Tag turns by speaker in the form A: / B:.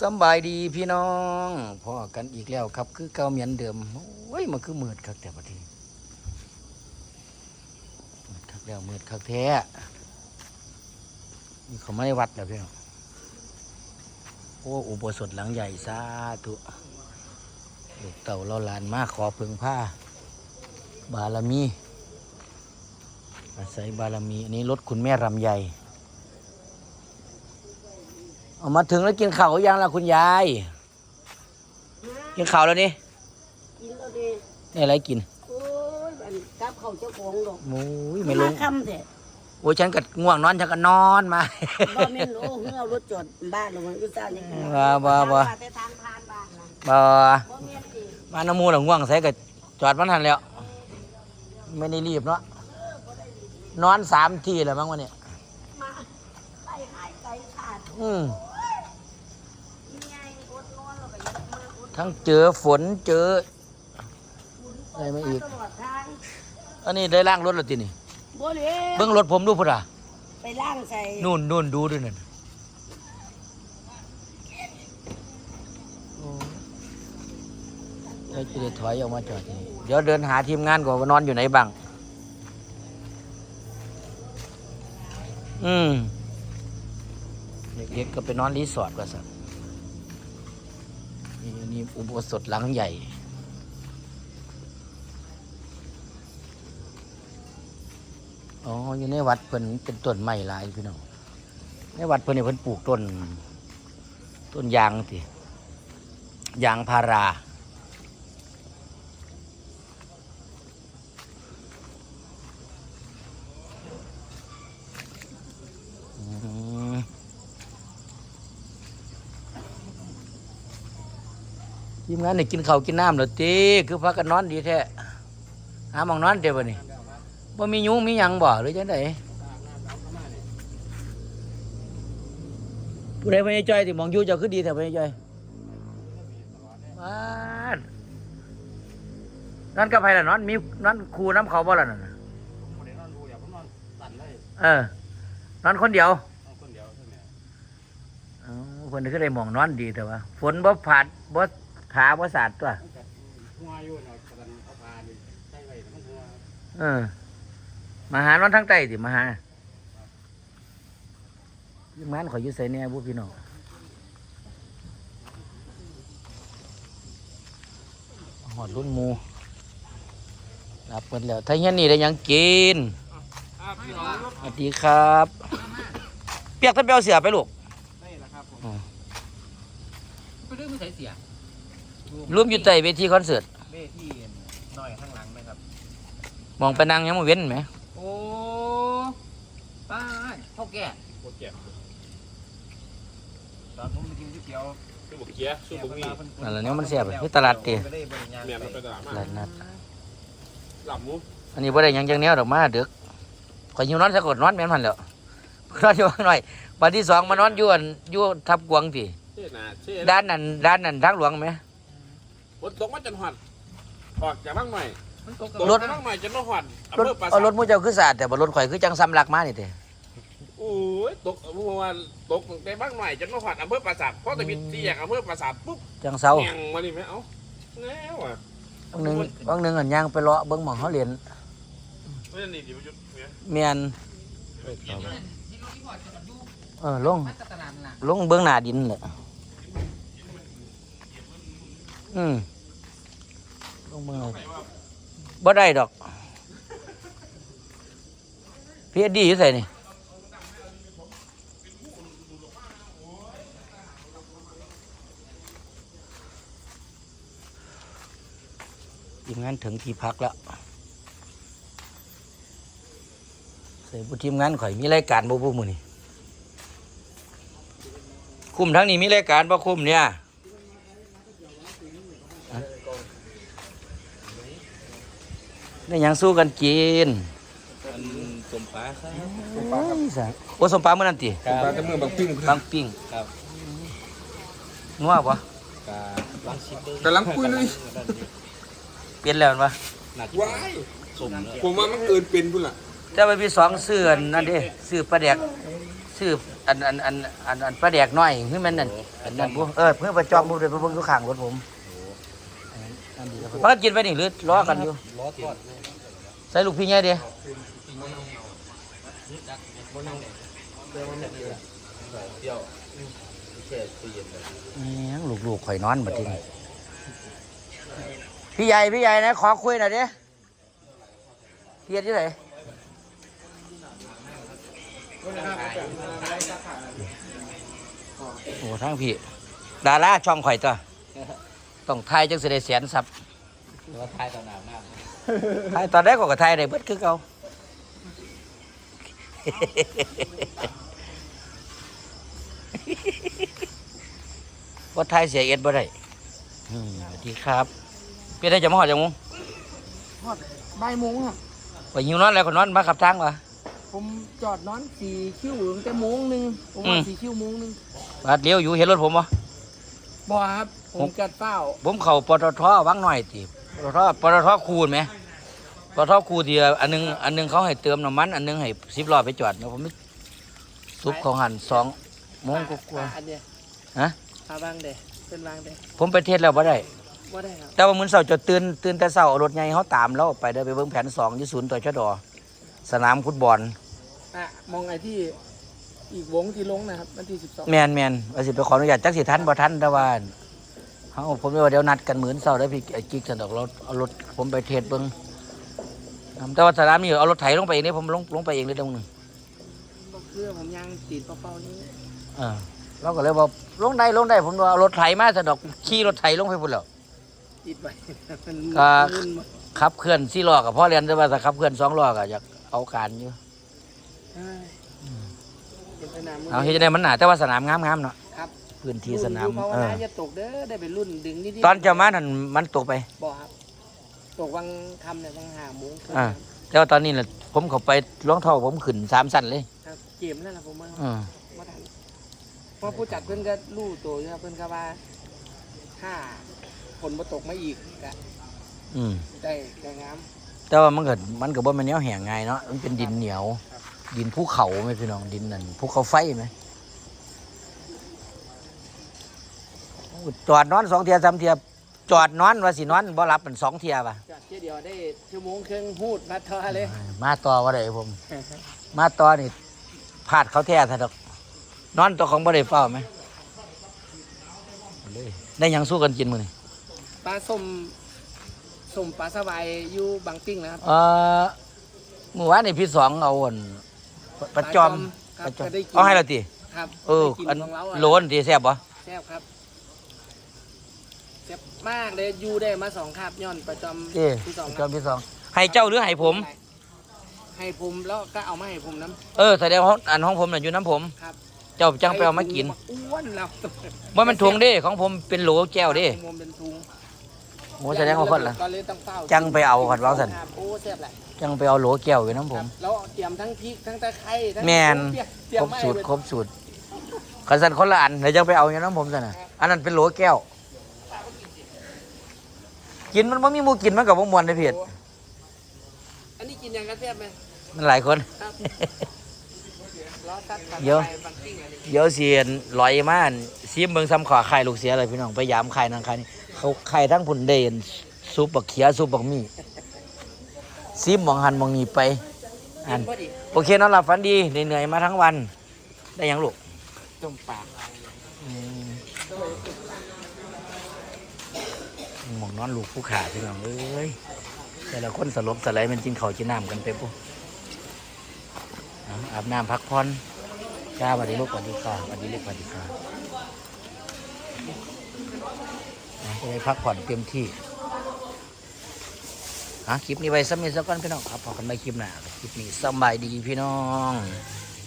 A: สบายดีพี่น้องพ่อกันอีกแล้วครับ คือเก่าเหมือนเดิมโอ้ยมันคือมืดคักแต่ประเทศมืดคักแล้วมืดคักแท้นี่เขาไม่ได้วัดแล้วพี่น้องโอ้อุโบสถหลังใหญ่สาธุลูกเต่าเราหลานมาขอเพึงผ้า บารมี อาศัยบารมี อันนี้รถคุณแม่รำใหญ่ เอามาถึงแล้วกินข้าวหรือยังล่ะคุณยาย กินข้าวแล้วนี่
B: กินแล้วดิ
A: นี่อะไรกิน
B: โอ้ยมันกลับเข้าเจ้าของดอก
A: โอ้ยไม่ลงา
B: คำเถอะ
A: โอ้ยฉันก็ง่วงนอนฉันก็นอนมา
B: บ่แม่นโอ้เฮือรถจอดบ้านลงมาอยู่ซ่านี่
A: บ่บ่บ่
B: แต่ทางผ่านบ้านนะ
A: บ่
B: บ่แม่นดิ
A: มาน้ำมูหลังง่วงใส่ก็จอดมันทันแล้ว ไม่ได้รีบเนาะนอนสามทีแล้วมั้งวันนี้
B: มาไปหายใจขาด
A: อืม
B: ยังไงอดนอนแล้วก็ยังมาอด
A: ทั้งเจอฝนเจออะไรมาอีก
B: ตลอดทาง
A: อันนี้ได้ล่างรถแล้วทีนี่
B: บ่เลย
A: เบิ้งรถผมดูพุ่นอะ
B: ไปล้างใส่
A: นู่นนู่นดูด้วยนั่นโอ้เดี๋ยวจะได้ถอยออกมาจอดนี่เดี๋ยวเดินหาทีมงานก่อนว่านอนอยู่ไหนบ้าง อืม เด็กก็ไปนอนรีสอร์ทก็สักนี่นี่อุโบสถหลังใหญ่อ๋ออยู่ในวัดเพิ่นเป็นต้นไม้หลายพี่น้องในวัดเพิ่นนี่เพิ่นปลูกต้นต้นยางสิยางพารา อืม ทีมงานนี่กินข้าวกินน้ำเหรอตีคือพักกันนอนดีแท้หาหมองนอนเดี๋ยวบ่นี่บ่มียุงมีหยังบ่หรือจังไดผู้ใดพญาจ้อยที่มองอยู่เจ้าคือดีแท้พญาจ้อยบ้านนอนกับไผล่ะนอนมีนอนครูน้ำเขาบ่ล่ะนั่นน่ะเออนอนคนเดียวอ๋อเพิ่นก็ได้หมองนอนดีแต่ว่า ฝนบ่ผาดบ่ ขาบ่สาดตัว
C: หัวอยู่เนาะกำลังเอาพานี่ใส่ไว้มันหัว
A: เออมาหานอนทั้งใต้สิมาหาทีมงานขอยอยู่ไสแหน่บุพี่น้องหอดรุ่นมูรับเปิดแล้วถ้าเฮียนนี่ได้ยังกินสวัสดีครับ เปียกท่านไปเอาเสือไปลูก
C: ได้แล้วครับผมไปเรื่องไม่ใส่เสีย
A: รวมอยู่ใต้เวทีคอนเสิร์ต
C: เบ้ที่หน่อยข้างหลังไหมครับ
A: มองไปนั่งยังมาเว้นไหม
C: โอ้ป้าเท่าแก่
D: โคตรเจ็บ
C: ตอนผมไปกินก๋วยเตี๋ยว
D: สู้บุกเกียร์สู้บุกนี่
A: นั่นแหละเนี่ยมันเสียบคือตลาดเตะ
C: ไม่ได้บริญญาณ
D: เมียมันไปตลาด
A: ต
D: มา
A: ลาดนัด
D: หลับหมู
A: อันนี้บ่ได้หยังจังแนวดอกมาเด็กข่อยอยู่นอนสะกดนอนแม่นมันแหล้วนอนอยู่ข้างหน่อยวันที่สองมานอนอยู่อันอยู่ทับกวางติ
D: เช่นาเช่
A: ด้านนั้นด้านนั้นทางหลวงไหม
D: ฝนตกมาจนหอดออกจากบ้างใหม่
C: มันตก
D: ตก
A: รถ
D: จากบ้างใหม่จนมาหอดอำ
A: รถ
D: เภอปรา
A: เอา
D: สาท
A: รถหมู่เจ้าคือสะอาดแต่บ่รถข่อยคือจังซ้ำลักมานี่ติ
D: โอ้ยตกเมื่อวานตกในบ้างใหม่จนมาหอดอำเภอปราสาทเพราะแต่มีที่แยกอำเภอปราสาทปุ๊บ
A: จังเซา
D: แงงมาดิแม่เอ้าแล้วอะ
A: บางหนึงบางหนึงอันย่างไปเลาะเบิ่งหม่องเขาเรียน
D: ไม่ได้หนีดิวยุทธ์เนี่ย
A: เมียนเออลง
C: มาตลาดน่ะ
A: ลงเบื้องหน้าดินแหละ อืมลงเบื้องหน้าบ่ได้ดอก พี่อดีอยู่ใส่นี่ทีมงานถึงที่พักแล้วใส่บุทีมงานข่อยมีรายการบ่บุมือนี่ คุมทั้งนี้มีรายการบ่คุมเนี่ยอะ ได้หยังสู้กันกิน
C: สมปลาครับ
A: โอ้ยสาโอ้สมปลาเมื่อนั้นติ
C: ปลาจะเมื่อบางปิ้ง
A: บางปิ้ง
C: ครับ
A: นัวปะ
C: กาล้างชิป
D: กำลังคุยเลย
A: เปลี่ยนแล้วปะ
C: หนัก
D: ว้าย
C: สม
D: ผมว่ามันเกินเป็นพุ่นล่ะ
A: แต่ไปพี่สองเสื่อนนั่นเด้ซื้อปลาแดกซื้ออันอันอันอันอันปลาแดกน้อยคือมันนั่นอันนั้นพวกเออเพื่อประจอมผมเดี๋ยวไปเบิ่งอยู่ข้างรถผม อันนี้ครับพักกินไปนี่หรือรอกันอยู่
C: ล้อทอด
A: ใส่ลูกพี่ใหญ่เด้
D: เที่ยวแค่ตู้เย็นเลย
A: นี่ลูกลูกข่อยนอนบัดทีนี้พี่ใหญ่พี่ใหญ่นะขอคุยหน่อยเด้เฮียที่ไหนโอ้ทั้งพี่ ดาราช่องข่อยตัว ต้องทายจังสิได้แสนซับ
C: หรือว่าทายตอนอาบน้
A: ทายตอนแรกก็ทายได้เบิดคือเก่าว่าทายเสียเอ็ดบ่ได้อืมสวัสดีครับพี่ได้จะมาหอดจังมุง
E: บ่ายโมงครับ
A: ไปหิวนอนแล้วก็นอนมาขับทางวะ
E: ผมจอดนอนสี่คิวตั้งแต่โมงหนึ่งผม
A: อื
E: ว่ามสี่คิวโมงหนึ่ง
A: บาดเลี้ยวอยู่เห็นรถผมบ่
E: บ่ครับ ผมกัดเป้า
A: ผมเข้าปตทวังหน่อยติปตทปตทคูณไหมปตทคูเดียวอันหนึงอันหนึงเขาให้เติมน้ำมัน อันหนึงให้สิบล้อไปจอดแล้วผมไม่ซุปของหันสองโมงกว่า
E: อันเนี้ย
A: ฮะ
E: พาบางเดเป็นบางเด
A: ๆผมไปเทศแล้วบ่ได้
E: ว่าได้ครับ
A: แต่ว่ามื้อเช้าจะตื่นตื่นแต่เช้าเอารถใหญ่เขาตามแล้วไปเด้อไปเบิ่งแผนสองที่ศูนย์ต่อชดสนามฟุตบอล
E: อะมองไอ้ที่อีกวงที่ลงนะครับวันที่สิบสอง
A: แมนแมนว่าสิไปขออนุญาตจักสิทันบ่ทันแต่ว่า เฮาผมว่าเดี๋ยวนัดกันมื้อเช้าได้อพี่ไอ้กิ๊กสันดอกรถเอารถผมไปเทศเบิ่งแต่ว่าสนามนี่เอารถไถลงไปเองนี่ผมลงลงไปเองเลยตรงนึง
E: ก็คือผมยังติดเป้าๆนี้
A: เออเราก็เลยบอกลงได้ลงได้ผมว่าเอารถไถมาสันดอกขี่รถไถลงไปพุ่นแล้ว
E: ติดไว้มัน
A: ก็
E: มึนหมด
A: ขับเคลื่อนสี่ล้อกับพ่อเรียนแต่ว่าถ้าขับเคลื่อนสองล้อก็อยากเอาการอยู่
E: เอ้ยเป็นสนามมื
A: เอาเฮ็ดจังได๋มันหนาแต่ว่าสนามงามๆเนาะ
E: ครับ
A: พื้นที่สนาม
E: รุ่อยู่ภาว
A: เอ
E: นา
A: อ
E: จะตกเด้อได้ไปรุ่นดึงนิดๆ
A: ตอนเจะมานั่นมันตกไป
E: บ่ครับ ตกวังคำเนี่ยวังหาโมงครึ่ง
A: อ่าแต่ว่าตอนนี้น่ะผมเข้าไปรองเท้าผมขึ้นสามสั้นเลย
E: ครับเกมนั่นแหละผมว่า
A: อือ
E: ว่าทันเพราะผู้จัดเพื่อนก็รู้ตัวอยู่ครับเพื่อนก็ว่าถ้าฝนมาตกมาอีกก็
A: อืม
E: ได้ได้งาม
A: แต่ว่ามันก็มันก็บ่แม่นแนวแห้งง่ายเนาะมันเป็นดินเหนียว ดินภูเขาไหมพี่น้องดินนั่นภูเขาไฟไหมโอ้ จอดนอนสองเทียสามเทียจอดนอนว่าสินอนบ่หลับเป็นสองเทียป่ะ
E: จัดเที่ยวเดียวได้ชั่วโมงครึ่งพูดมาทอเลย
A: มาต่อว่าได้ผม มาต่อนี่พลาดเขาแท้ซะดอก นอนตัวของบ่ได้เฝ้าไหมเอาเลยได้หยังสู้กันกินมื้อนี่
E: ปลาส้มส้มปลาสบายอยู่บางปิ้งนะครับ
A: เอ่อเมื่อวานนี่พี่สองเอาอั่นประจอม
E: ค
A: ป
E: รับ
A: ระจอม
E: ก็ได้กิน
A: เอาให้เราติ
E: ครับ
A: เออ
E: ได้กิน
A: อัน
E: ของเราอะ
A: โลนติแซ่บบ่
E: แซ่บครับ แซ่บมากเลยอยู่ได้มาสองคาบย้อนประจอม
A: เอ้
E: ที่สอง
A: จอมพี่สองให้เจ้าหรือให้ผม
E: ให้ผมแล้วก็เอามาให้ผมน้
A: เออแสดงว่าอันของผมน่ะอยู่น้ำผมำ
E: ครับ
A: เจ้าจังไปเอามากิน
E: อ้วนแล้ว
A: ว่ามันถุงเด้ของผมเป็นโหลแก้วเด้
E: ผมเป็นทุง
A: โอ้แสดงว่าคนละ
E: ก็เลยต้องเฝ้า
A: จังไปเอาก่อนว่าซั่น
E: ครับโอ้แซ่บแหละ
A: จังไปเอาโหลแก้วอยู่น้ำผม
E: แล้วเตรียมทั้งพริกทั้งตะไคร้ทั้ง
A: แม่น
E: เตรียมเตรีย
A: ค
E: ม
A: รบ
E: มา
A: สูตร
E: ให้
A: ครบสูตรขันสันคนละอันเดี๋ยวจังไปเอาอยู่น้ำผมซะนะอันนั้นเป็นโหลแก้ว กินมันไม่มีหมูกินมันกับพวกมวลในเพจ
E: อันนี้กินยังกระแซ่บไหม
A: มันหลายคน
E: ครับ ล้อตัดตัด
A: เดี๋ยว
E: ไปบางปิ้งอันนี้
A: เดี๋ยวเสียนลอยมาอั่นซีมเบิงซ้ำขอไข่ลูกเสียอะไรพี่น้องไปยามไข่นางไข่นี่เขาไข่ทั้งผุนเดนซุปบักเขียซุปบักมี่ซีมหมองหันหมองนีไปอัน
E: พอดี
A: โอเคนอนหลับฝันดีเหนื่อยๆมาทั้งวัน ได้หยังลูก
E: ต้มปลา
A: อืมหมอง นอนลูกผู้ขาพี่น้องเอ้ยแต่ละคนสลบสไลายมันกินเขาวกินน้ำกันไปปุ๊เอาบน้ำพักผ่อนจ้าวัสดีลูกวัสดีค่ะวัสดีลูกวัสดีค่ะเอาจะได้พักผ่อนเต็มที่อะคลิปนี้ไปสักนิดสักก่อนพี่น้องครับพอกันไปคลิปหน้าคลิปนี้สบายดีพี่น้อง